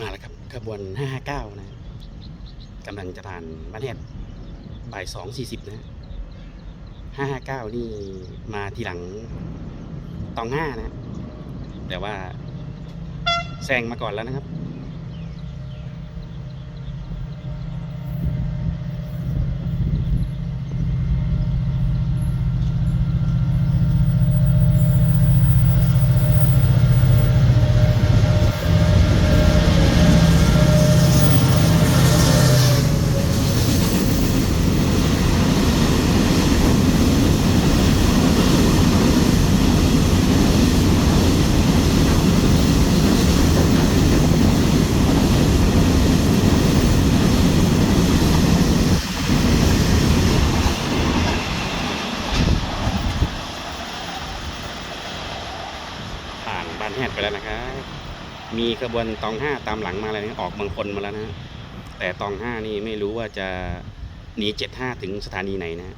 มาแล้วครับขบวน 559 นะกำลังจะผ่านบ้านแฮดบ่าย 2.40 นะ 559 นี่มาทีหลังตองห้านะ แต่ว่าแซงมาก่อนแล้วนะครับ บ้านแฮดไปแล้วนะครับ มีขบวนตองห้าตามหลังมาแล้วนะออกบางคนมาแล้วนะ แต่ตองห้านี่ไม่รู้ว่าจะหนีเจ็ดห้าถึงสถานีไหนนะ